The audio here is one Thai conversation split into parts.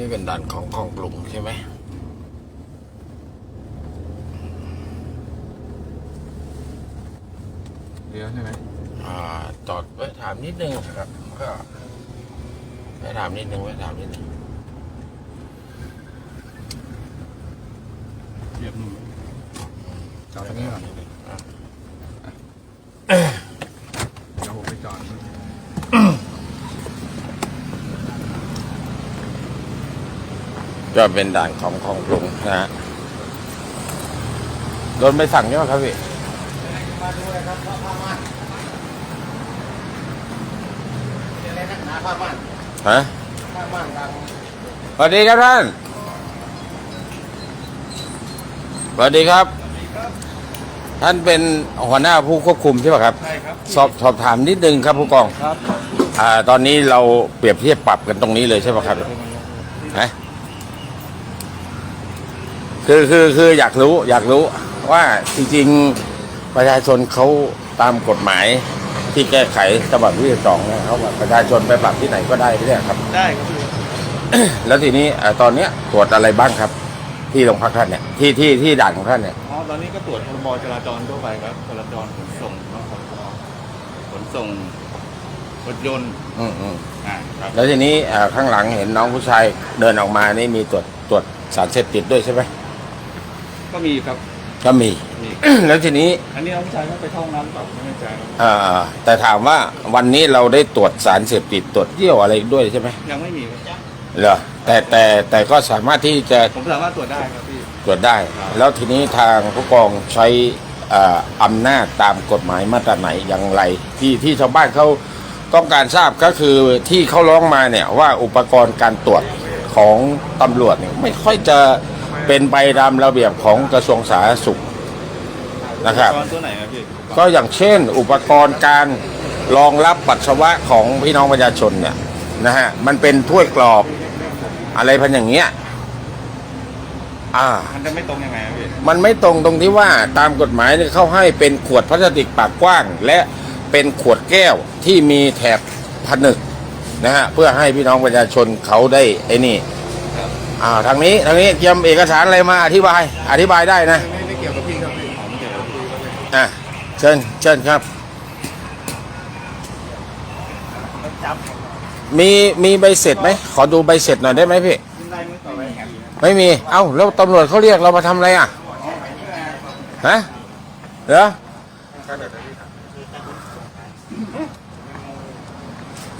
นี่เป็นด่านของของกลุ่มใช่ไหมเลี้ยวใช่ไหมอ่าจอดไว้ถามนิดนึงครับก็ไว้ถามนิดนึงไว้ถามนิดนึงเหยียบหนึ่งจอดตรงนี้ก่อน อะ เดี๋ยวผมไปจอด ก็เป็นด่านของของกลุ่มนะฮะโดนไปสั่งใช่ไหมครับพี่มาดูเลยครับผ้าผ้าม่านเดี๋ยวอะไรนักหนาผ้าม่านฮะผ้าม่านดังสวัสดีครับท่านสวัสดีครับ ท่านเป็นหัวหน้าผู้ควบคุมใช่ไหมครับ ใช่ครับ สอบสอบถามนิดนึงครับผู้กอง ครับ อ่า ตอนนี้เราเปรียบเทียบปรับกันตรงนี้เลยใช่ไหมครับฮะ คือคือคืออยากรู้อยากรู้ว่าจริงๆประชาชนเขาตามกฎหมายที่แก้ไขฉบับที่สองเนี่ยเขาว่าประชาชนไปปรับที่ไหนก็ได้ไม่ใช่ครับ ได้ครับพี่แล้วทีนี้อ่าตอนเนี้ยตรวจอะไรบ้างครับ ที่โรงพักท่านเนี่ยที่ที่ที่ด่านของท่านเนี่ย อ๋อตอนนี้ก็ตรวจพรบจราจรทั่วไปครับจราจรขนส่งเนาะขนส่งขนส่งรถยนต์อืมอืมอ่าครับแล้วทีนี้อ่าข้างหลังเห็นน้องผู้ชายเดินออกมานี่มีตรวจตรวจสารเสพติดด้วยใช่ไหม ก็มีครับ ก็มี มี แล้วทีนี้อันนี้น้องชายก็ไปเข้าห้องน้ำหรือเปล่าไม่แน่ใจครับอ่าแต่ถามว่าวันนี้เราได้ตรวจสารเสพติดตรวจเยี่ยวอะไรด้วยใช่ไหมยังไม่มีครับเหรอแต่แต่แต่ก็สามารถที่จะผมสามารถตรวจได้ครับพี่ ตรวจได้ แล้วทีนี้ทางผู้กองใช้อ่าอำนาจตามกฎหมายมาตราไหนอย่างไร ที่ที่ชาวบ้านเขาต้องการทราบก็คือที่เขาร้องมาเนี่ยว่าอุปกรณ์การตรวจของตำรวจเนี่ยไม่ค่อยจะ เป็นไปตามระเบียบของกระทรวงสาธารณสุขนะครับอุปกรณ์ตัวไหนครับพี่ก็อย่างเช่น อุปกรณ์การรองรับปัสสาวะของพี่น้องประชาชนเนี่ยนะฮะมันเป็นถ้วยกรอบอะไรพันอย่างเงี้ยอ่า มันจะไม่ตรงยังไงครับพี่มันไม่ตรงตรงที่ว่าตามกฎหมายเนี่ยเขาให้เป็นขวดพลาสติกปากกว้าง และเป็นขวดแก้วที่มีแถบผนึกนะฮะเพื่อให้พี่น้องประชาชนเขาได้ไอ้นี่ อ่าทางนี้ทางนี้เตรียมเอกสารอะไรมาอธิบาย อธิบายได้นะ ไม่ไม่เกี่ยวกับพี่ครับพี่อ๋อไม่เกี่ยวกับพี่ครับพี่อะเชิญเชิญครับ จับมีมีใบเสร็จไหมขอดูใบเสร็จหน่อยได้ไหมพี่ขึ้นได้ไม่ต่อไปครับไม่มี เอ้าแล้วตำรวจเขาเรียกเรามาทำอะไรอะ ฮะเหรอ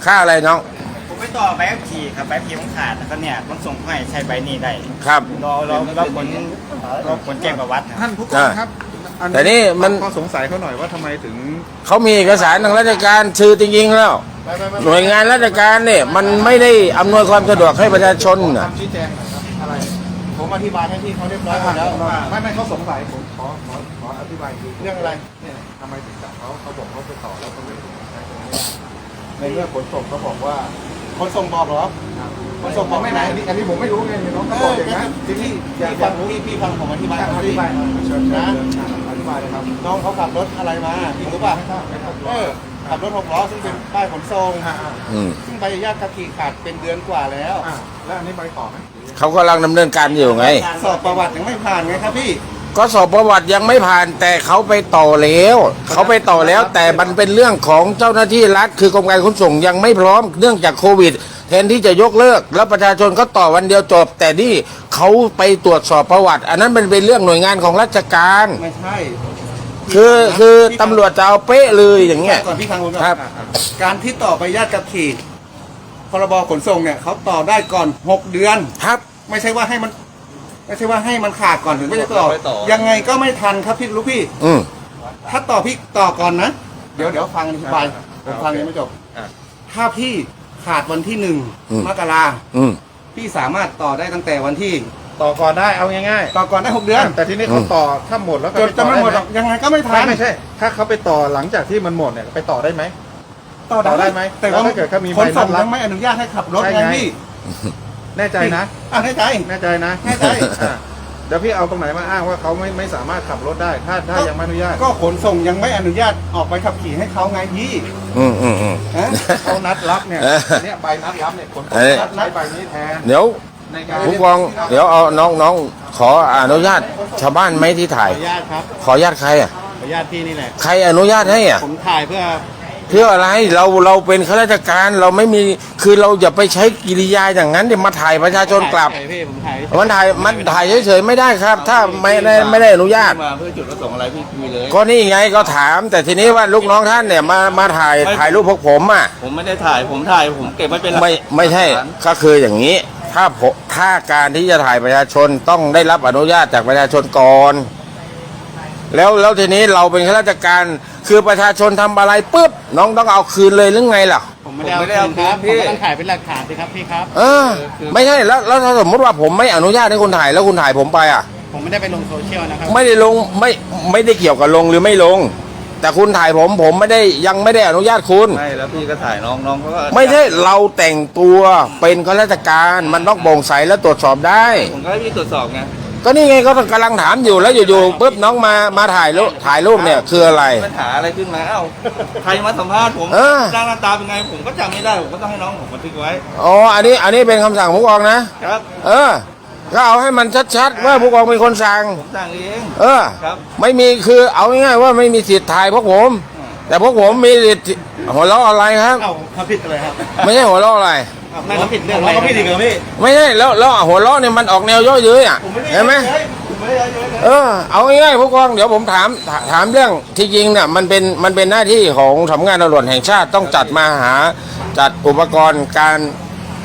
ค่าอะไรน้องผม ไปต่อใบขับขี่ครับใบขับขี่ผมขาดแล้วก็เนี่ยขนส่งให้ใช้ใบนี้ได้ครับรอรอรอผลรอผลแจ้งประวัติครับท่านผู้กองครับอัแต่นี่มัน ข้อสงสัยเขาหน่อยว่าทำไมถึง เขามีเอกสารทางราชการชื่อจริงๆแล้วไม่ไม่ไม่หน่วยงานราชการเนี่ยมันไม่ได้อำนวยความสะดวกให้ประชาชนน่ะชี้แจงหน่อยครับอะไรผมอธิบายให้พี่เขาเรียบร้อยหมดแล้วว่าไม่ไม่เขาสงสัยผมขอขอขออธิบายคือเรื่องอะไรเนี่ยทำไมถึงจับเขาเขาบอกเขาไปต่อแล้วเขาไม่ได้ใช้ตรงนี้ในเมื่อขนส่งเขาบอกว่า ขนส่งบอกเหรอขนส่งบอกไม่ไหนไหนอันนี้ผมไม่รู้ไงน้องเอเขาบออกอย่างนั้นพี่พี่พี่ฟังพี่พี่ฟังผมอธิบายอก่อนธิพี่บายหน่อยเชิญนะอธิบายเลยครับน้องเขาขับรถอะไรมาพี่รู้ป่ะไม่ทราบไม่ทราบเออขับรถหกล้อซึ่งเป็นป้ายขนส่งอ่าอ่าอืมซึ่งใบอนุญาตขับขี่ขาดเป็นเดือนกว่าแล้วอ่าแล้วอันนี้ไปต่อไหมเขากำลังดำเนินการอยู่ไง สอบประวัติยังไม่ผ่านไงครับพี่ ก็สอบประวัติยังไม่ผ่านแต่เขาไปต่อแล้วเขาไปต่อแล้ว แต่มันเป็นเรื่องของเจ้าหน้าที่รัฐคือกรมการขนส่งยังไม่พร้อมเนื่องจากโควิด แทนที่จะยกเลิก แล้วประชาชนก็ต่อวันเดียวจบ แต่นี่เขาไปตรวจสอบประวัติ อันนั้นมันเป็นเรื่องหน่วยงานของราชการ ไม่ใช่คือคือตำรวจจะเอาเป๊ะเลยอย่างเงี้ยก่อนพี่ฟังผมก่อนครับ การที่ต่อใบอนุญาตขับขี่พรบขนส่งเนี่ยเขาต่อได้ก่อน 6 เดือนครับ ไม่ใช่ว่าให้มัน ไม่ใช่ว่าให้มันขาดก่อนถึงไม่ได้ต่อ ยังไงก็ไม่ทันครับพี่ลูกพี่ อืมถ้าต่อพี่ต่อก่อนนะ เดี๋ยวเดี๋ยวฟังอธิบายผมฟังยังไม่จบถ้าพี่ขาดวันที่หนึ่งมกราอืมพี่สามารถต่อได้ตั้งแต่วันที่ ต่อก่อนได้เอาง่ายต่อก่อนได้หกเดือน แต่ทีนี้เขาต่อถ้าหมดแล้วก็จนจะไม่หมดหรอกยังไงก็ไม่ทัไม่นไม่ใช่ ถ้าเขาไปต่อหลังจากที่มันหมดเนี่ยไปต่อได้ไหมต่อต่อได้ไหมแต่ว่าแล้วถ้าเกิดเขามีขใบนส่งนัดรับยังไม่อนุญาตให้ขับรถใช่ไงไงพี่ แน่ใจนะ อะแน่ใจ แน่ใจนะแน่ใจ อะเดี๋ยวพี่เอาตรงไหนมาอ้างว่าเขาไม่ไม่สามารถขับรถได้ ถ้าถ้ายังไม่อนุญาตก็ขนส่งยังไม่อนุญาตออกไปขับขี่ให้เขาไงพี่อืมอืมอืม ฮะเขานัดรับเนี่ยเออเนี่ยใบนัดรับเนี่ยคนเออนัดใช้ใบนี้แทนเดี๋ยวในการผู้กอง เดี๋ยวเอาน้องน้องขออนุญาตชาวบ้านไหมที่ถ่ายขออนุญาตครับขออนุญาตใครอะ ขออนุญาตพี่นี่แหละ ใครอนุญาตให้อะ ผมถ่ายเพื่อ เพื่ออะไรเราเราเป็นข้าราชการเราไม่มีคือเราอย่าไปใช้กิริยาอย่างนั้นเดี๋ยวมาถ่ายประชาชนกลับ ถ่ายพี่ผมถ่ายมันถ่ายมันถ่ายเฉยๆไม่ได้ครับ ถ้าไม่ได้ไม่ได้อนุญาต มาเพื่อจุดประสงค์อะไรพี่คุยเลย ก็นี่ไงก็ถาม แต่ทีนี้ว่าลูกน้องท่านเนี่ยมามาถ่ายถ่ายรูปพวกผมอะ ผมไม่ได้ถ่ายผมถ่ายผมเก็บไว้เป็นหลักไม่ไม่ใช่ฐานก็คืออย่างนี้ ถ้าผมถ้าการที่จะถ่ายประชาชนต้องได้รับอนุญาตจากประชาชนก่อน แล้วแล้วทีนี้เราเป็นข้าราชการคือประชาชนทำอะไรปุ๊บน้องต้องเอาคืนเลยหรือไงล่ะ ผมไม่ได้เอาคืนครับผมก็ต้องถ่ายเป็นหลักฐานสิครับพี่ครับ เออ ไม่ใช่แล้วแล้วถ้าสมมติว่าผมไม่อนุญาตให้คุณถ่ายแล้วคุณถ่ายผมไปอะ ผมไม่ได้ไปลงโซเชียลนะครับไม่ได้ลงไม่ไม่ได้เกี่ยวกับลงหรือไม่ลง แต่คุณถ่ายผมผมไม่ได้ยังไม่ได้อนุญาตคุณไม่แล้วพี่ก็ถ่ายน้องน้องเขาก็ไม่ใช่เราแต่งตัวเป็นข้าราชการมันต้องโปร่งใสและตรวจสอบได้ผมก็ให้พี่ตรวจสอบไง ก็นี่ไงก็กำลังถามอยู่แล้วอยู่ๆปุ๊บน้องมามาถ่ายรูปถ่ายรูปเนี่ยคืออะไรปัญหาอะไรขึ้นมาเอ้าใครมาสัมภาษณ์ผมเออ หน้าหน้าตาเป็นไงผมก็จำไม่ได้ผมก็ต้องให้น้องผมบันทึกไว้อ๋ออันนี้อันนี้เป็นคำสั่งผู้กองนะ ครับ เออ ก็เอาให้มันชัดๆ ว่าผู้กองเป็นคนสั่ง ผมสั่งเองเออ ครับ ไม่มีคือเอาง่ายๆว่าไม่มีสิทธิ์ถ่ายพวกผม แต่พวกผมมีสิทธิ์หัวเราะอะไรครับ เอ้าเขาผิดอะไรครับ ไม่ใช่หัวเราะอะไร นั่นเขาผิดเรื่องอะไรเขาผิดอีกเหรอพี่ไม่ใช่แล้วแล้วหัวเราะเนี่ยมันออกแนวเย่อเย้ยอะเห็นไหมผมไม่ได้เยอะเออเอาง่ายๆผู้กองเดี๋ยวผมถามถถามเรื่องที่จริงเนี่ยมันเป็นมันเป็นหน้าที่ของสำนักงานตำรวจแห่งชาติต้องจัดมาหาจัดอุปกรณ์การ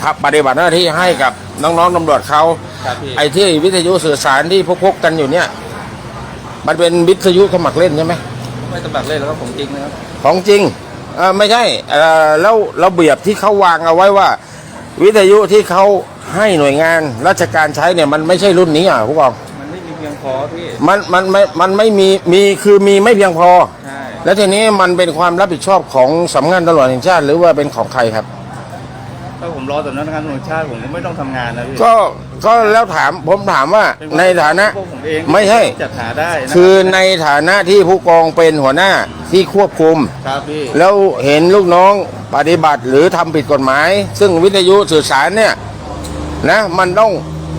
ทับปฏิบัติหน้าที่ให้กับน้องๆตำรวจเขาครับพี่ไอ้ที่วิทยุสื่อสารที่พกๆกันอยู่เนี่ย มันเป็นวิทยุสมัครเล่นใช่ไหมไม่สมัครเล่นแล้วก็ผมจริงนะครับของจริงเออไม่ใช่เออแล้วระเบียบที่เขาวางเอาไว้ว่า วิทยุที่เขาให้หน่วยงานราชการใช้เนี่ยมันไม่ใช่รุ่นนี้อะผู้กองมันไม่มีเพียงพอพี่ มันมันไม่มันไม่มีมีคือมีไม่เพียงพอ ใช่ แล้วทีนี้มันเป็นความรับผิดชอบของสำนักงานตำรวจแห่งชาติ หรือว่าเป็นของใครครับ ถ้าผมรอสำนักงานตำรวจแห่งชาติผมก็ไม่ต้องทำงานนะพี่ก็ก็แล้วถามผมถามว่าเป็ในฐานะ พวกผมเองไม่ใช่ จัดหาได้นะคือในฐานะที่ผู้กองเป็นหัวหน้าที่ควบคุม ครับพี่แล้วเห็นลูกน้องปฏิบัติหรือทำผิดกฎหมาย ซึ่งวิทยุสื่อสารเนี่ยนะมันต้อง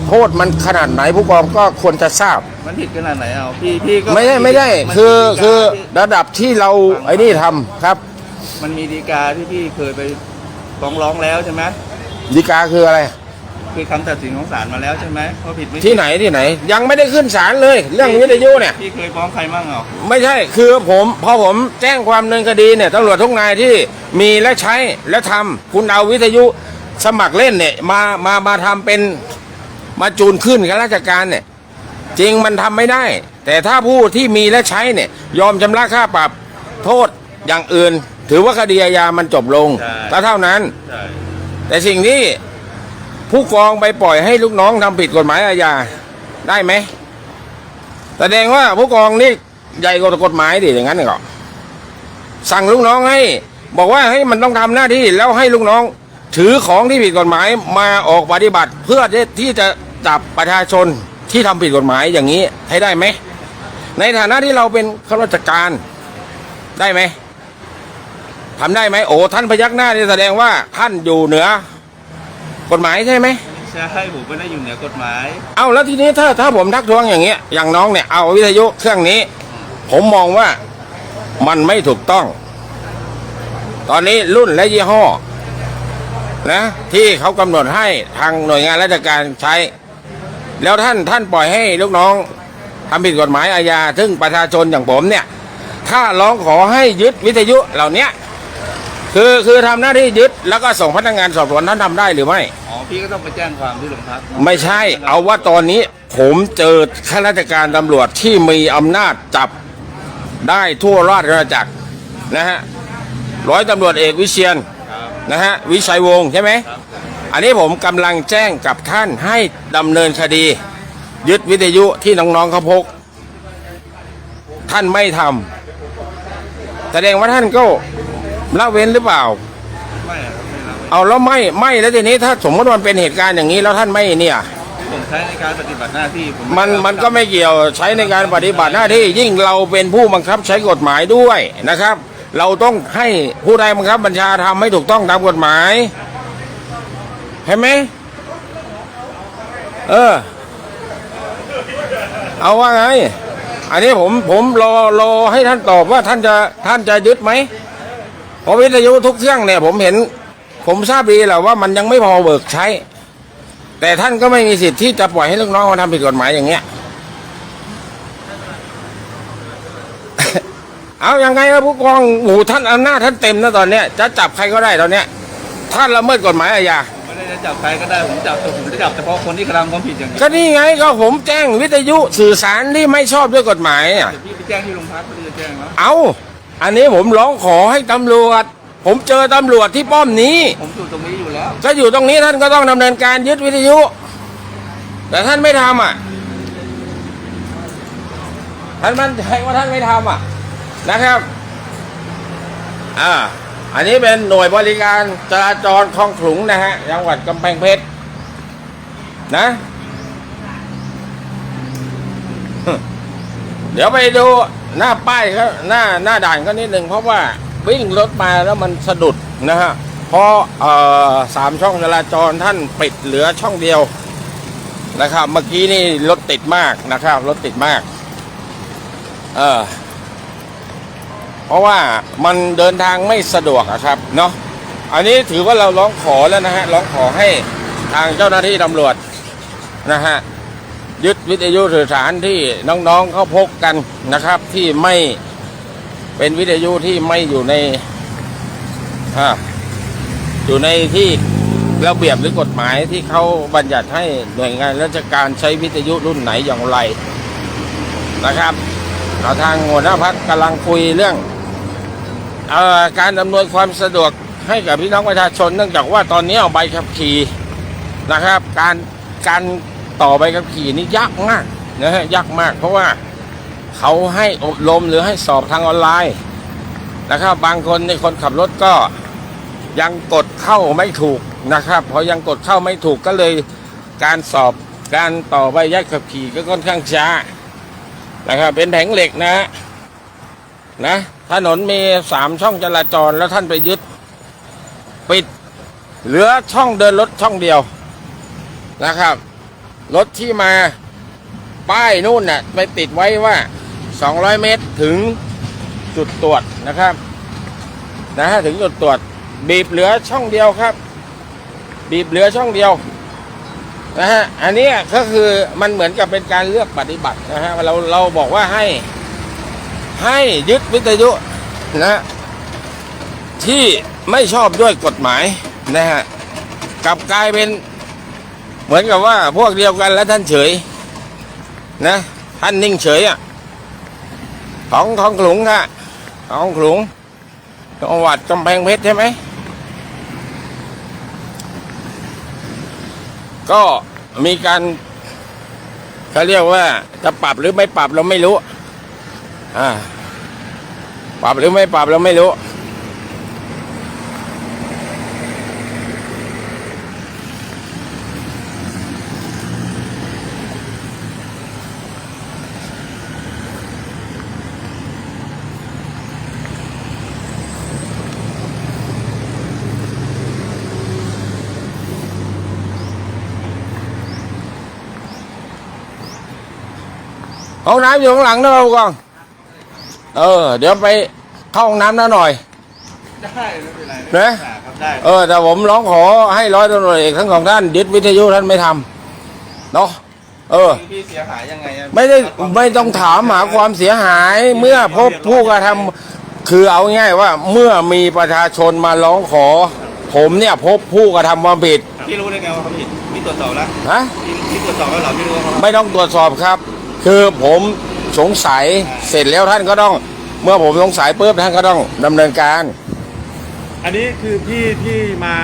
โทษมันขนาดไหนผู้กองก็ควรจะทราบ มันผิดขนาดไหนเอาพี่พี่ก็ไม่ใช่ไม่ใช่นคือมีคือดีการะดับที่เราไอ้นี่ทำครับ มันมีดีกาที่พี่เคยไป ฟ้องร้องแล้วใช่ไหมดีกาคืออะไร คือคำตัดสินของศาลมาแล้วใช่ไหมว่าผิดไม่ผิดที่ไหนที่ไหน ยังไม่ได้ขึ้นศาลเลย เรื่องวิทยุเนี่ย พี่เคยฟ้องใครมั่งเหรอไม่ใช่คือผมพอผมแจ้งความดำเนินคดีเนี่ยตำรวจทุกนายที่มีและใช้และทำคุณเอาวิทยุสมัครเล่นเนี่ยมามามาทำเป็นมาจูนขึ้นข้าราชการเนี่ย จริงมันทำไม่ได้ แต่ถ้าผู้ที่มีและใช้เนี่ย ยอมชำระค่าปรับโทษอย่างอื่น ถือว่าคดีอาญามันจบลงก็เท่านั้น ใช่แต่สิ่งที่ผู้กองไปปล่อยให้ลูกน้องทำผิดกฎหมายอาญาได้ไหมแสดงว่าผู้กองนี่ใหญ่กว่ากฎหมายดิอย่างนั้นเหรอสั่งลูกน้องให้ บอกว่าให้มันต้องทำหน้าที่แล้วให้ลูกน้อง ถือของที่ผิดกฎหมายมาออกปฏิบัติ เพื่อที่จะจับประชาชนที่ทำผิดกฎหมายอย่างนี้ให้ได้ไหมในฐานะที่เราเป็นข้าราชการได้ไหม ทำได้ไหมโอ้ท่านพยักหน้านี่แสดงว่าท่านอยู่เหนือ กฎหมายใช่ไหม ใช่ผมไม่ได้อยู่เหนือกฎหมาย เอาแล้วทีนี้ถ้าถ้าผมทักท้วงอย่างเงี้ยอย่างน้องเนี่ยเอาวิทยุเครื่องนี้ ผมมองว่ามันไม่ถูกต้อง ตอนนี้รุ่นและยี่ห้อนะที่เขากำหนดให้ทางหน่วยงานราชการใช้ แล้วท่านท่านปล่อยให้ลูกน้องทำผิดกฎหมายอาญาซึ่งประชาชนอย่างผมเนี่ย ถ้าร้องขอให้ยึดวิทยุเหล่านี้ คือคือทำหน้าที่ยึดแล้วก็ส่งพนักงานสอบสวนท่านทำได้หรือไม่ อ๋อพี่ก็ต้องไปแจ้งความที่โรงพักไม่ใช่ เอาว่าตอนนี้ผมเจอข้าราชการตำรวจที่มีอำนาจจับได้ทั่วราชอาณาจักรนะฮะร้อยตำรวจเอกวิเชียนครับ นะฮะวิชัยวงศ์ใช่ไหม ครับ อันนี้ผมกำลังแจ้งกับท่านให้ดำเนินคดี ยึดวิทยุที่น้องๆเขาพก ท่านไม่ทำแสดงว่าท่านก็ ละเว้นหรือเปล่า ไม่อะครับไม่รับเอาแล้วไม่ไม่แล้วทีนี้ถ้าสมมติมันเป็นเหตุการณ์อย่างนี้แล้วท่านไม่เนี่ย ผมใช้ในการปฏิบัติหน้าที่ผมมันมันก็ไม่เกี่ยวใช้ในการปฏิบัติหน้าที่ยิ่งเราเป็นผู้บังคับใช้กฎหมายด้วยนะครับ เราต้องให้ผู้ใดบังคับบัญชาทำให้ถูกต้องตามกฎหมายเห็นไหมเออ เอาว่าไง อันนี้ผมผมรอรอให้ท่านตอบว่าท่านจะท่านจะยึดไหมเพ ราะวิทยุทุกเครื่องเนี่ยผมเห็น ผมทราบดีแหละว่ามันยังไม่พอเบิกใช้ แต่ท่านก็ไม่มีสิทธิ์ที่จะปล่อยให้ลูกน้องมาทำผิดกฎหมายอย่างเงี้ย เอายังไงครับผู้กองโอ้โหท่านอำนาจท่านเต็มนะตอนเนี้ยจะจับใครก็ได้ตอนเนี้ยท่านละเมิดกฎหมายอาญาไม่ได้จะจับใครก็ได้ผมจับแต่ผมจะจับเฉพาะคนที่กระทำความผิดอย่างนี้ก็นี่ไงก็ผมแจ้งวิทยุสื่อสารที่ไม่ชอบด้วยกฎหมายอะเดี๋ยวพี่ไปแจ้งที่โรงพักพี่จะแจ้งแล้วเอา อันนี้ผมร้องขอให้ตำรวจ ผมเจอตำรวจที่ป้อมนี้ ผมอยู่ตรงนี้อยู่แล้วถ้าอยู่ตรงนี้ท่านก็ต้องดำเนินการยึดวิทยุ แต่ท่านไม่ทำอะ ท่านมั่นใจว่าท่านไม่ทำอะ นะครับ อ่า อันนี้เป็นหน่วยบริการจราจรคลองขลุงนะฮะ จังหวัดกำแพงเพชร นะ เดี๋ยวไปดูหน้าป้ายก็หน้าหน้าด่านก็นิดหนึ่งเพราะว่าวิ่งรถมาแล้วมันสะดุดนะฮะเพราะเอ่อสามช่องจราจรท่านปิดเหลือช่องเดียวนะครับ เมื่อกี้นี่รถติดมากนะครับ รถติดมาก เออเพราะว่ามันเดินทางไม่สะดวกอะครับเนาะอันนี้ถือว่าเราร้องขอแล้วนะฮะร้องขอให้ทางเจ้าหน้าที่ตำรวจนะฮะ ยึดวิทยุสื่อสารที่น้องๆเขาพกกันนะครับ ที่ไม่เป็นวิทยุที่ไม่อยู่ในอยู่ในที่ระเบียบหรือกฎหมายที่เขาบัญญัติให้หน่วยงานราชการใช้วิทยุรุ่นไหนอย่างไรนะครับเราทางหัวหน้าพักกำลังคุยเรื่องออการอำนวยความสะดวกให้กับพี่น้องประชาชน เนื่องจากว่าตอนนี้เอาใบขับขี่นะครับ การการ ต่อใบขับขี่นี่ยากมากนะฮะยากมาก เพราะว่าเขาให้อบรมหรือให้สอบทางออนไลน์นะครับ บางคนในคนขับรถก็ยังกดเข้าไม่ถูกนะครับพอยังกดเข้าไม่ถูกก็เลยการสอบการต่อใบยัดขับขี่ก็ค่อนข้างช้านะครับ เป็นแผงเหล็กนะฮะนะถนนมีสามช่องจราจรแล้วท่านไปยึด ปิด เหลือช่องเดินรถช่องเดียวนะครับ รถที่มาป้ายนู่นน่ะไปติดไว้ว่า 200 เมตรถึงจุดตรวจนะครับ นะฮะถึงจุดตรวจ บีบเหลือช่องเดียวครับ บีบเหลือช่องเดียวนะฮะอันนี้ก็คือมันเหมือนกับเป็นการเลือกปฏิบัตินะฮะเราเราบอกว่าให้ ให้ยึดวิทยุนะที่ไม่ชอบด้วยกฎหมายนะฮะกลับกลายเป็น เหมือนกับว่าพวกเดียวกันแล้วท่านเฉย นะ ท่านนิ่งเฉยอะ ของของขลุงค่ะ ของขลุงจังหวัดกำแพงเพชรใช่ไหม ก็มีการเขาเรียกว่าจะปรับหรือไม่ปรับเราไม่รู้ อ่า ปรับหรือไม่ปรับเราไม่รู้ ห้องน้ำอยู่ข้างหลังนะเรากองเออ เดี๋ยวไปเข้าห้องน้ำนะหน่อย ได้ไม่เป็นไรนะครับได้เออแต่ผมร้องขอให้ร้อยตำรวจเอกทั้งสองท่านยึดวิทยุท่านไม่ทำเนาะเออ พี่เสียหายยังไงอะไม่ได้ไม่ต้องถามหาความเสียหายเมื่อพบผู้กระทำคือเอาง่ายว่าเมื่อมีประชาชนมาร้องขอ ผมเนี่ยพบผู้กระทำความผิดพี่รู้ได้ไงว่าเขาผิดพี่ตรวจสอบแล้วฮะพี่พี่ตรวจสอบแล้วเหรอพี่รู้ว่าเขาไม่ต้องตรวจสอบครับ คือผมสงสัยเสร็จแล้วท่านก็ต้อง เมื่อผมสงสัยปุ๊บท่านก็ต้องดำเนินการ อันนี้คือพี่ที่มา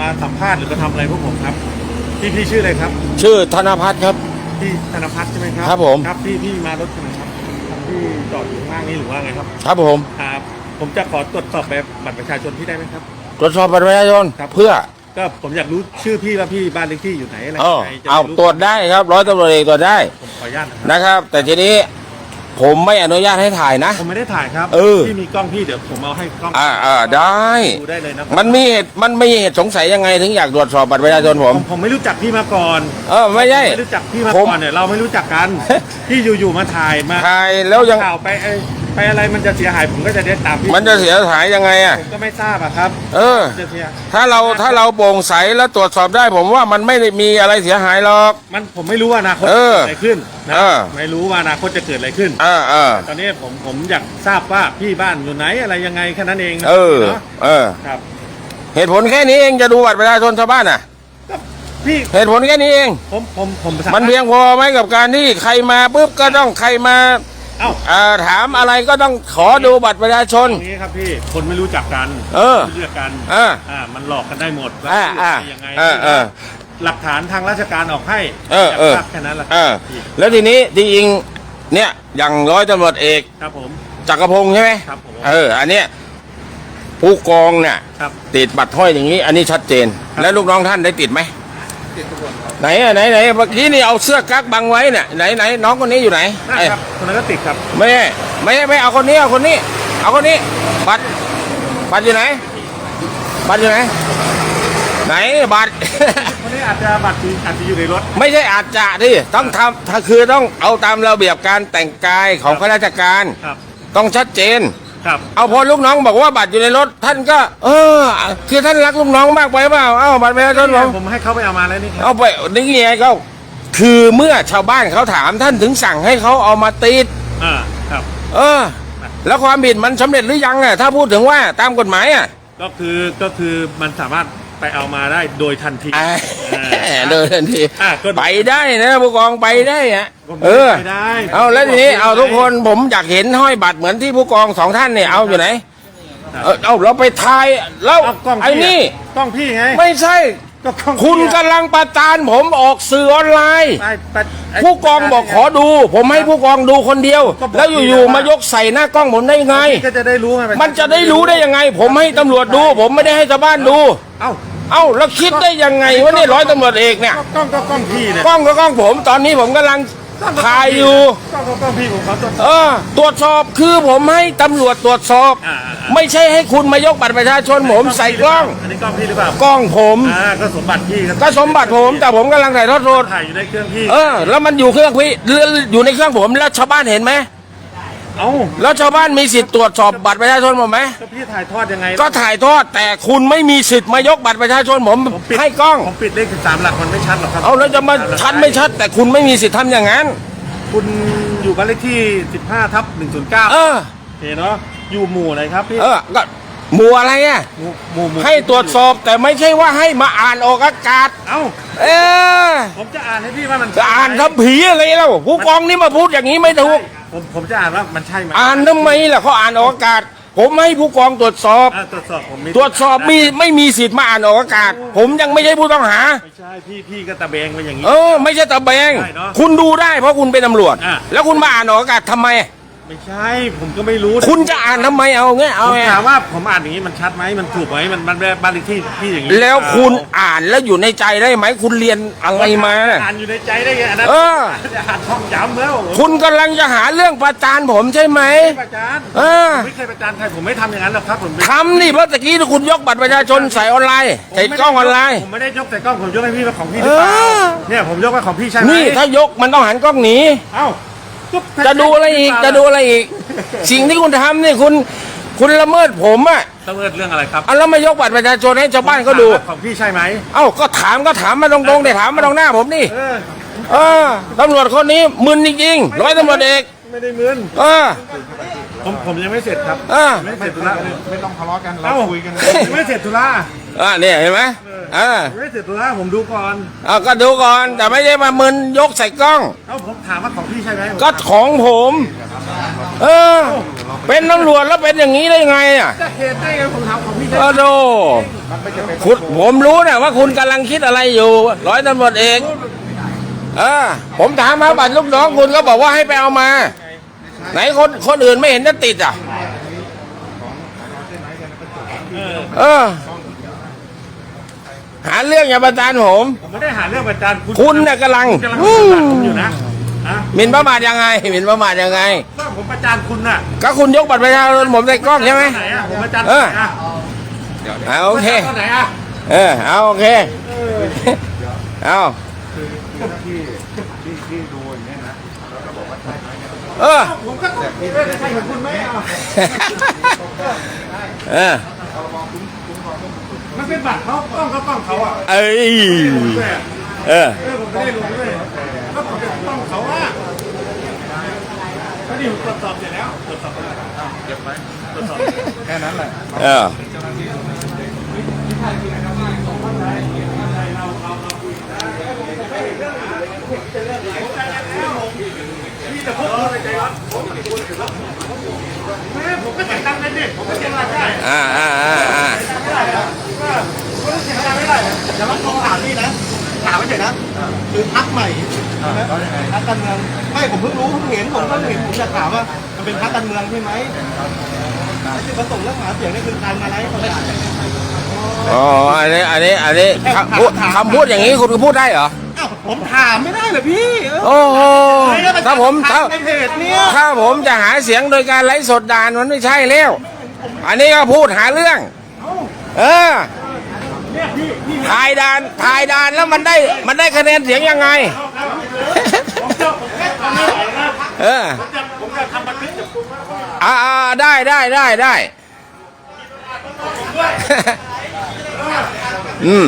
มาสัมภาษณ์หรือมาทำอะไรพวกผมครับ พี่พี่ชื่ออะไรครับ ชื่อธนพัฒน์ครับ พี่ธนพัฒน์ใช่ไหมครับครับผม ครับพี่พี่มารถคันไหนครับพี่จอดอยู่ข้างล่างนี้หรือว่าไงครับครับผม ครับผมจะขอตรวจสอบแบบบัตรประชาชนพี่ได้ไหมครับ ตรวจสอบบัตรประชาชนครับ เพื่อ ก็ผมอยากรู้ชื่อพี่ว่าพี่บ้านเลขที่อยู่ไหนอะไรเออยังไงจะเอาได้ตรวจได้ครับร้อยตำรวจเอกตรวจได้ผมขออนุญาตนะครับนะครับ แต่ทีนี้ผผมไม่อนุญาตให้ถ่ายนะ ผมไม่ได้ถ่ายครับเออ พี่มีกล้องพี่เดี๋ยวผมเอาให้กล้องอ่าอ่าได้ ดูได้เลยนะมันมีเหตุมันมีเหตุสงสัยยังไงถึงอยากตรวจสอบบัตรประชาชนผมผมผมไม่รู้จักพี่มาก่อนเออไม่ใช่ ไม่รู้จักพี่มาผมก่อนเนี่ยเราไม่รู้จักกัน พี่อยู่ๆมาถ่ายมาถ่ายแล้วยัง ข่าวไปไอ้ ไปอะไรมันจะเสียหายผมก็จะได้ตามพี่มันจะเสียหายยังไงอะ ผมก็ไม่ทราบอะครับเออ จะเสียถ้าเราถ้าเราโปร่งใสแล้วตรวจสอบได้ ผมว่ามันไม่ได้มีอะไรเสียหายหรอก มันผมไม่รู้ว่าอนาคตเอจะอเกิดอะไรขึ้นนะเออ ไม่รู้ว่าอนาคตจะเกิดอะไรขึ้น อ่าอ่าตอนนี้ผมผมอยากทราบว่าพี่บ้านอยู่ไหนอะไรยังไงแค่นั้นเองนะเออ นาะเออ ครับเหตุผลแค่นี้เองจะดูบัตรประชาชนชาวบ้านอะพี่เหตุผลแค่นี้เอง ผมผมผมสาารถมันเพียงพอไหมกับการที่ใครมาปุ๊บก็ต้องใครมา เอ้าเอ่อถามอะไรก็ต้องขอดูบัตรประชาชนอย่างนี้ครับพี่ คนไม่รู้จักกันเออไม่รู้จักกันอ่าอ่ามันหลอกกันได้หมดว่าอ่าอ่ายังไงเออเออหลักฐานทางราชการออกให้เอออยากเออทราบแค่นั้นแหละคเอรัอบพี่แล้วทีนี้ที่ยิงเนี่ยอย่างร้อยตำรวจเอก ครับผม จักรพงศ์ใช่ไหมครับผม เออ อันเนี้ยผู้กองเนี่ย ครับ ติดบัตรห้อยอย่างนี้ อันนี้ชัดเจน ครับ แล้วลูกน้องท่านได้ติดไหม ไหนอะไหนไหนเมื่อกี้นี่เอาเสื้อกั๊กบังไว้เนี่ยไหนไหนน้องคนนี้อยู่ไหนนั่นไอ้ครับคนนั้นก็ติดครับไม่ใช่ไม่ใช่ไม่เอาคนนี้เอาคนนี้ เอาคนนี้บัตรบัตรอยู่ไหนบัตรอยู่ไหนไหนบัตรคนนี้อาจจะบัตรอาจจะอยู่ในรถ ไม่ใช่อาจจะที่ต้องทำถ้าคือต้องเอาตามระเบียบการแต่งกายของข้าราชการครับต้องชัดเจน ครับ เอาพอลูกน้องบอกว่าบัตรอยู่ในรถท่านก็ เออ คือท่านรักลูกน้องมากไปเปล่าเอาบัตรประชาชนผมผมให้เขาไปเอามาแล้วนี่ครับเอาไปนี่ไงก็คือเมื่อชาวบ้านเขาถามท่านถึงสั่งให้เขาเอามาติดอ่าครับ เออ แล้วความผิดมันสำเร็จหรือยังอะถ้าพูดถึงว่าตามกฎหมายอะก็คือก็คือมันสามารถ ไปเอามาได้โดยทันทีอ่าอ่าเดินทันทีอะก็ไปได้นะผู้กองไปได้ฮะผมเออไปได้เอาแล้วทีนี้เอาทุกคนผมอยากเห็นห้อยบัตรเหมือนที่ผู้กองสองท่านเนี่ยเอาอยู่ไหน เออเอาเราไปทายแล้วเอากล้องไอ้พี่นี่ กล้องพี่ไงไม่ใช่ ก็กล้องคุณพี่อะกำลังประจานผมออกสื่อออนไลน์ ไปไปไผู้กองบอกขอดู ผมให้ผู้กองดูคนเดียวก็บอกแล้วอยู่พี่ๆแล้วว่ามายกใส่หน้ากล้องผมได้ไง พี่ก็จะได้รู้ไงมันจะได้รู้ได้ยังไง ผมให้ตำรวจดู ผมไม่ได้ให้ชาวบ้านดู เอ้า เอ้าแล้วคิดได้ยังไงว่านี่ร้อยตำรวจเอกเนี่ยก็กล้องก็กล้องพี่เนี่ยกล้องก็กล้องผม ตอนนี้ผมกำลังถ่ายอยู่ กล้องก็กล้องพี่ผมเขาตรวจสเออบอตรวจสอบคือผมให้ตำรวจตรวจสอบอ่าอ่าไม่ใช่ให้คุณมายกบัตรประชาชนผมใส่กล้อง อันนี้กล้องพี่หรือเปล่ากล้องผมอ่าก็สมบัติพี่ก็สมบัติผมแต่ผมกำลังถ่ายทอดสดถ่ายอยู่ในเครื่องพี่เออ แล้วมันอยู่เครื่องพี่หรืออยู่ในเครื่องผมแล้วชาวบ้านเห็นไหม เอ้าแล้วชาวบ้านมีสิทธิ์ตรวจสอบบัตรประชาชนผมไหมก็พี่ถ่ายทอดยังไงก็ถ่ายทอดแต่คุณไม่มีสิทธิ์มายกบัตรประชาชนผมผมปิดให้กล้อง ผมปิดเลขสิบสามหลักมันไม่ชัดหรอกครับเอาแล้วจะมาชัดไม่ชัด แต่คุณไม่มีสิทธิ์ทำอย่างนั้น คุณอยู่บ้านเลขที่15ทับ109เออ เห็นเนาะอยู่หมู่อะไรครับพี่เออก็หมู่อะไรอะ หมู่หมู่หมู่ให้ตรวจสอบแต่ไม่ใช่ว่าให้มาอ่านออกอากาศ เอ้าเออผมจะอ่านให้พี่ว่ามันจะอ่านทำผีอะไรแล้วผู้กองนี่มาพูดอย่างนี้ไม่ถูก ผมผมจะอ่านว่ามันใช่ไหมอ่านทำไมล่ะเขาอ่านออกอากาศ ผมให้ผู้กองตรวจสอบ อ่าตรวจสอบผมมีตรวจสอบมีไม่มีสิทธิ์มาอ่านออกอากาศ ผมยังไม่ใช่ผู้ต้องหา ไม่ใช่พี่พี่ก็ตะเบงมาอย่างนี้ เออ ไม่ใช่ตะแบง ใช่เนอะคุณดูได้เพราะคุณเป็นตำรวจ อะ แล้วคุณมาอ่านออกอากาศทำไม ไม่ใช่ ผมก็ไม่รู้คุณจะอ่านทำไมเอาเงี้ยผเอามไงถามว่าผมอ่านอย่างนี้มันชัดไหมมันถูกไหมมันมันบ้านเลขที่พี่อย่างนี้แล้วคุณอ่านแล้วอยู่ในใจได้ไหมคุณเรียนอะไรมา อ่านอยู่ในใจได้ไงอันนั้นเออ อ่านท่องจำแล้วคุณกำลังจะหาเรื่องประจานผมใช่ไหมประจานเออ ผมไม่เคยประจานใครผมไม่ทำอย่างนั้นหรอกครับผมไม่ทำนี่เพราะตะกี้คุณยกบัตรประชาชนใส่ออนไลน์ใส่กล้องออนไลน์ ผมไม่ได้ยกแต่กล้องผมยกให้พี่ว่าของพี่หรือเปล่าเออ เนี่ยผมยกว่าของพี่ใช่ไหมนี่ถ้ายกมันต้องหันกล้องหนี เอ้าก็ จะดูอะไรอีกจะดูอะไรอีก สิ่งที่คุณทำนี่คุณ คุณละเมิดผมอะละเมิดเรื่องอะไรครับเอาแล้วมายกบัตรประชาชนให้ชาวบ้านก็ดู ของพี่ใช่ไหมเอ้าก็ถามก็ถามมาตรงๆเดี๋ยวถามมาตรงหน้าผมนี่เออเออตำรวจคนนี้มึนจริงๆร้อยตำรวจเอกไม่ได้มึนเออผมผมยังไม่เสร็จครับเออไม่เสร็จธุระไม่ต้องทะเลาะกันเอ้าคุยกันยังไม่เสร็จธุระ อ่าเนี่ยเห็นไหมเออยังไม่เสร็จธุระผมดูก่อนเอาก็ดูก่อนแต่ไม่ใช่มามึนยกใส่กล้องเอ้าผมถามว่าของพี่ใช่ไหมก็ของผม เออ เป็นตำรวจแล้วเป็นอย่างนี้ได้ไงอะจะเหตุได้ไงผมถามของพี่ใช่เอไหมอโดคุณผมรู้นะว่าคุณกำลังคิดอะไรอยู่ ร้อยตำรวจเอกเออผมถามมาบัตรลูกน้องคุณก็บอกว่าให้ไปเอามา ไหนคนคนอื่นไม่เห็นจะติดอะ เออเออ หาเรื่องอย่าประจานผม ผมไม่ได้หาเรื่องประจานคุณคุณน่ะกำลังกำลังอืปฏิบัติมผมอยู่นะอะหมิ่นประมาทยังไงหมิ่นประมาทยังไงก็ผมประจานคุณน่ะก็คุณยกบัตรประชาชนผมใส่กล้องใช่ไหมไหนอะผมประจานเออ ไหนอะเอาโอเคตอนไหนอะเออเอาโอเค เอาคือคือที่ที่ที่ดูอย่างนี้ยนะเออ ผมก็ไม่ได้ใช่ของคุณไหมอะเออ มันเป็นบัตรเขาต้องเขาต้องเขาอะเอ้ยผมด้วยอะเออเออผมไม่ได้ลงด้วยก็ผมจะต้องเขาอะก็นี่ผมตรวจสอบเสร็จแล้วตรวจสอบแล้วอ้าวเก็บไว้ตรวจสอบแค่นั้นแหละเออพี่จะพูดอะไรใจร้อนแม่ผมก็จ่ายตังค์นั่นดิผมก็เสียตังค์ได้อ่าอ่าอ่า ไม่เฉยนะ คือพักใหม่ใช่ไหมพักการเมือง ไม่ผมเพิ่งรู้เพิ่งเห็นผมเพิ่งเห็นผมจะถามว่ามันเป็นพักการเมืองใช่ไหมไอ้จุดประสงค์เรื่องหาเสียงนี่คือการมาไล่คนด่าอ๋อ อันนี้ อันนี้ อันนี้คำพูดคำพูดอย่างนี้คุณก็พูดได้เหรออ้าวผมถามไม่ได้เหรอพี่เออโอ้โหถ้าผมถ้าในเพจเนี่ยถ้าผมจะหาเสียงโดยการไลฟ์สดด่านมันไม่ใช่แล้ว อันนี้ก็พูดหาเรื่อง เออ ถ่ายด่านถ่ายด่านแล้วมันได้มันได้คะแนนเสียงยังไงเออผมจะทำบันทึกจับกุมว่าอ่าอ่าได้ได้ได้ได้อืม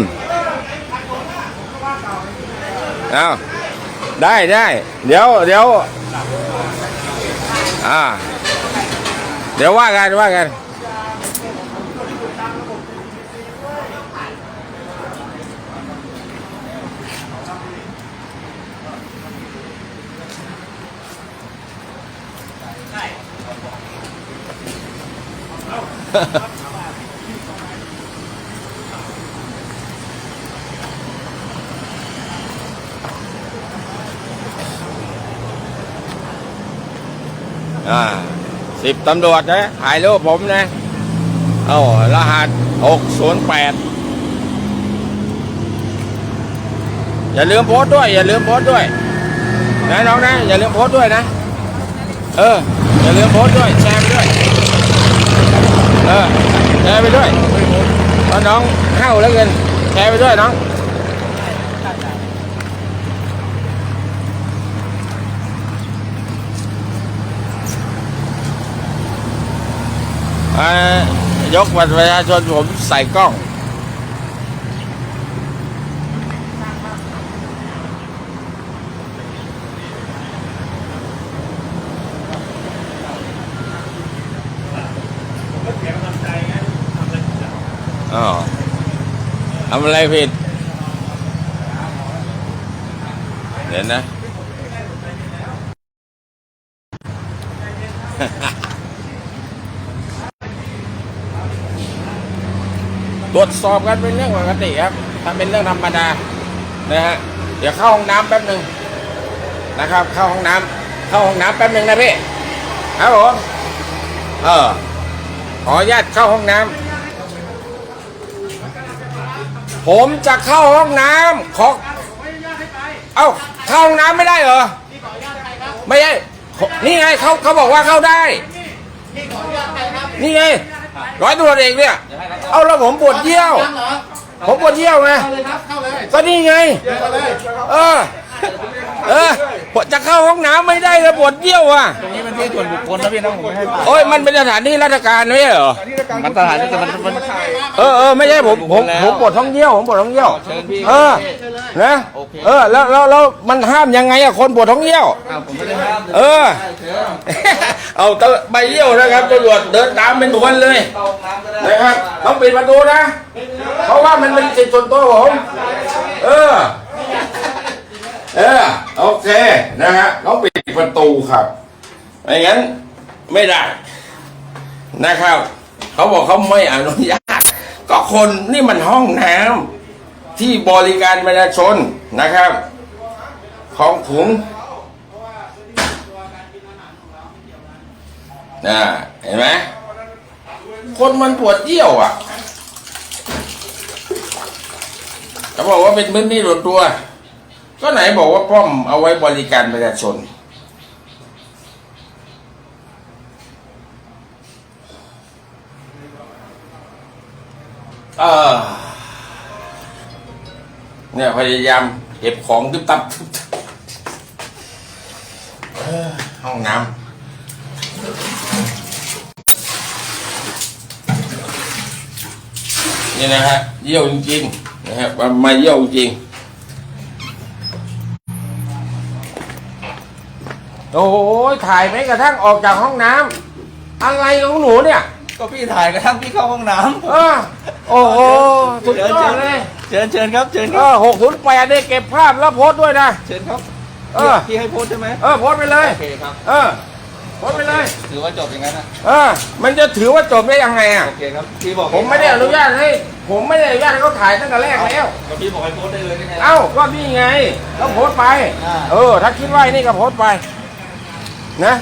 เอาได้ได้เดี๋ยวเดี๋ยวอ่าเดี๋ยวว่ากันว่ากัน อ่าสิบตำรวจนะถ่ายรูปผมนะ เอารหัสหกศูนย์แปดอย่าลืมโพสด้วย อย่าลืมโพสด้วยนะน้องนะ อย่าลืมโพสด้วยนะ เออ อย่าลืมโพสด้วย แชร์ด้วย เออแชร์ไปด้วยเพราะน้องเข้าแล้วเกินแชร์ไปด้วยน้องยกบัตรประชาชนผมใส่กล้อง เสียกำลังใจไงทำอะไรผิดอะ อ๋อ ทำอะไรผิด เดี๋ยวนะ ตรวจสอบกันเป็นเรื่องปกติครับถ้าเป็นเรื่องธรรมดา นะฮะ เดี๋ยวเข้าห้องน้ำแป๊บหนึ่งนะครับ เข้าห้องน้ำเข้าห้องน้ำแป๊บหนึ่งนะพี่ ครับผม เออ ขออนุญาตเข้าห้องน้ำ ผมจะเข้าห้องน้ำขอเอ้าเข้าห้องน้ำไม่ได้เหรอไม่ใช่นี่ไงเขาเขาบอกว่าเข้าได้ นี่ไงร้อยตำรวจเอกเนี่ย เอาแล้วผมปวดเยี่ยว ผมปวดเยี่ยวไงก็นี่ไง เออ เลยเออเออจะเข้าห้องน้ำไม่ได้เลยปวดเยี่ยวอะ ตรงนี้มันที่ส่วนบุคคลนะพี่น้องผมไม่ให้ไปโอ้ยมันเป็นสถานที่ราชการไม่ใช่เหรอ มันสถานที่แต่มันมัน เออเออไม่ใช่ผมผมผมปวดท้องเยี่ยวผมปวดท้องเยี่ยว เชิญพี่ เออ นะ โอเค เออแล้วแล้วแล้วมันห้ามยังไงอะคนปวดท้องเยี่ยว อ้าวผมไม่ได้ห้ามเออ เอาตะใบเยี่ยวนะครับตำรวจเดินตามเป็นทวนเลยเข้าห้องน้ำก็ได้นะครับต้องปิดประตูนะ เพราะว่ามันเป็นสิทธิส่วนตัวผม เออ เออโอเคนะฮะต้องปิดประตูครับไม่งั้นไม่ได้นะครับ เขาบอกเขาไม่อนุญาต ก็คนนี่มันห้องน้ำที่บริการประชาชนนะครับ ของขุงนะเห็นไหมคนมันปวดเยี่ยวอะเขาบอกว่าเป็นพื้นที่ส่วนตัว ก็ไหนบอกว่าป้อมเอาไว้บริการประชาชน เออเนี่ยพยายามเก็บของตึ๊บตับตึ๊บตับห้องน้ำนี่นะฮะเยี่ยวจริงๆนะฮะมามาเยี่ยวจริง โอ้โหถ่ายแม้กระทั่งออกจากห้องน้ำอะไรของหนูเนี่ย ก็พี่ถ่ายกระทั่งพี่เข้าห้องน้เออโอ้โหำสุดยอดเลยเชิญเชิญครับเชิญคเอรับ อหกศูนย์แปดได้เก็บภาพแล้วโพสต์ด้วยนะ เชิญครับเออ พี่ให้โพสต์ใช่ไหมเออโพสต์ไปเลย โอเคครับ เออโพสต์ไปเลย ถือว่าจบอย่างนั้นนะเออ มันจะถือว่าจบได้ยังไงอะ โอเคครับพี่บอกผมไม่ได้อนุญาตให้ ผมไม่ได้อนุญาตให้เขาถ่ายตั้งแต่แรกแล้ว ก็พี่บอกให้โพสต์ได้เลยนี่ไงเอ้าก็นี่ไงก็โพสต์ไป อ่า เออ ถ้าคิดว่าไอ้นี่ก็โพสต์ไป นะ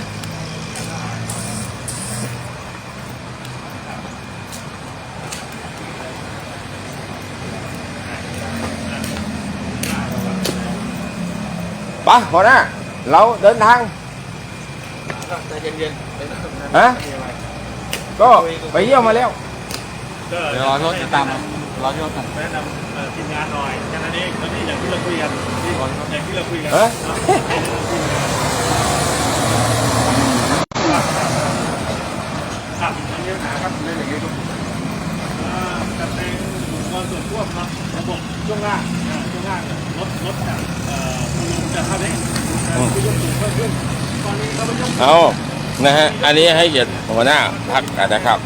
ไปพอหน้าเราเดินทางใจเย็นฮะก็ไปเยี่ยมมาแล้วก็ๆเดี๋ยวรอโทษตามรอโทษกันแนะนำเอ่อทีมงานหน่อยแค่นั้นเองแล้วนี่อย่างที่เราคุยกันที่อย่างที่เราคุยกัน เอ๊ะ เนาะครับอันนี้ปัญหาครับเรื่องอย่างนี้ครับอ่าจัดแต่งอุ ปกรณ์ส่วนควบระบบช่วงล่างช่วงล่างเนี่ยรถรถจากเอ่อคุณลุงจะเข้าได้เอ่อคือยกสูงเพิ่มขึ้นตอนนี้เขาไปยกเอานะฮะ อันนี้ให้เกียรติหัวหน้าพักนะครับ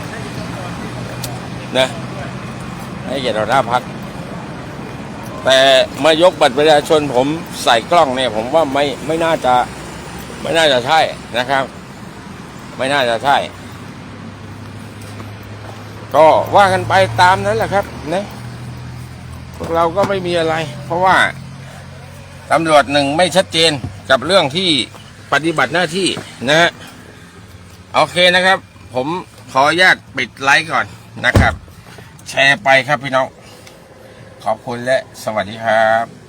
นะ ให้เกียรติหัวหน้าพัก แต่มายกบัตรประชาชนผมใส่กล้องเนี่ย ผมว่าไม่ไม่น่าจะ ไม่น่าจะใช่นะครับ ไม่น่าจะใช่ ก็ว่ากันไปตามนั้นแหละครับนะ พวกเราก็ไม่มีอะไร เพราะว่าตำรวจหนึ่งไม่ชัดเจนกับเรื่องที่ปฏิบัติหน้าที่นะฮะโอเคนะครับ ผมขออนุญาตปิดไลค์ก่อนนะครับ แชร์ไปครับพี่น้อง ขอบคุณและสวัสดีครับ